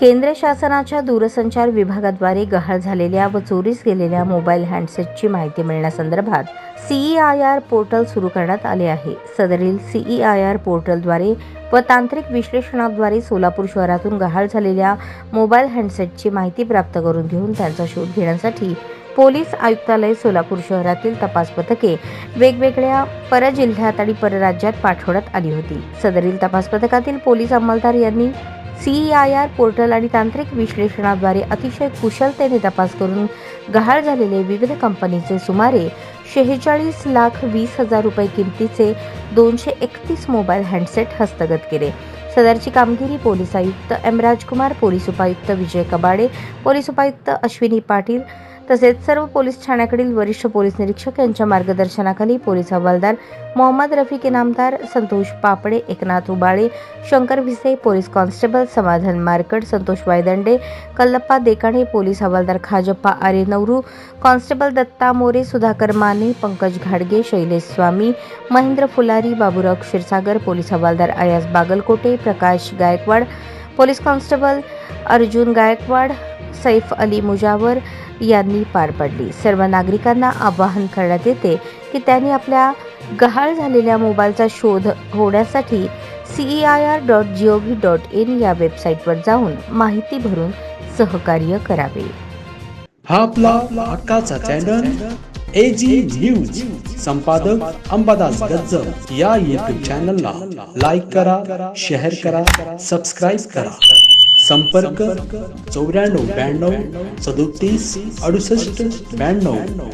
केंद्र शासनाच्या दूरसंचार विभागाद्वारे गहाळ झालेल्या व चोरीस गेलेल्या मोबाईल हँडसेटची माहिती मिळण्यासंदर्भात सीईआय आर पोर्टल सुरू करण्यात आले आहे. सदरील सीईआय आर पोर्टलद्वारे व तांत्रिक विश्लेषणाद्वारे सोलापूर शहरातून गहाळ झालेल्या मोबाईल हँडसेटची माहिती प्राप्त करून घेऊन त्यांचा शोध घेण्यासाठी पोलीस आयुक्तालय सोलापूर शहरातील तपास पथके वेगवेगळ्या परजिल्ह्यात आणि परराज्यात पाठवण्यात आली होती. सदरील तपास पथकातील पोलीस अंमलदार यांनी सीईआयआर पोर्टल आणि तांत्रिक विश्लेषणाद्वारे अतिशय कुशलतेने तपास करून गहाळ झालेले विविध कंपनीचे सुमारे शेहेचाळीस लाख वीस हजार रुपये किमतीचे दोनशे एकतीस मोबाईल हँडसेट हस्तगत केले. सदरची कामगिरी पोलीस आयुक्त एम राजकुमार पोलीस उपायुक्त विजय कबाडे पोलीस उपायुक्त अश्विनी पाटील तसेच सर्व पोलीस ठाण्याकडील वरिष्ठ पोलीस निरीक्षक यांच्या मार्गदर्शनाखाली police havaldar Mohammed Rafiq Inamdar Santosh Papade Eknath Ubale Shankar Bhise police constable Samadhan Markad Santosh Waydande Kallappa Dekane police havaldar Khajappa Aare Navru constable Datta More Sudhakar Mane Pankaj घाडगे Shailesh Swami Mahendra Phulari Baburao Kshirsagar police havaldar Ayas Bagalkote Prakash Gaikwad police constable Arjun Gaikwad Saif Ali Mujawar यांनी पार पडली. सर्व नागरिकांना आवाहन करण्यात येते की त्यांनी आपल्या गहाळ झालेल्या मोबाईलचा शोध होण्यासाठी C E I R dot G O V dot in या वेबसाईटवर जाऊन माहिती भरून सहकार्य करावे. हा आपला हक्काचा चॅनल एजी न्यूज संपादक अंबादास गज्जर या युट्यूब चॅनलला लाईक करा शेअर करा सबस्क्राईब करा. संपर्क चौऱ्याण्णव ब्याण्णव सदोतीस अडुसष्ट ब्याण्णव.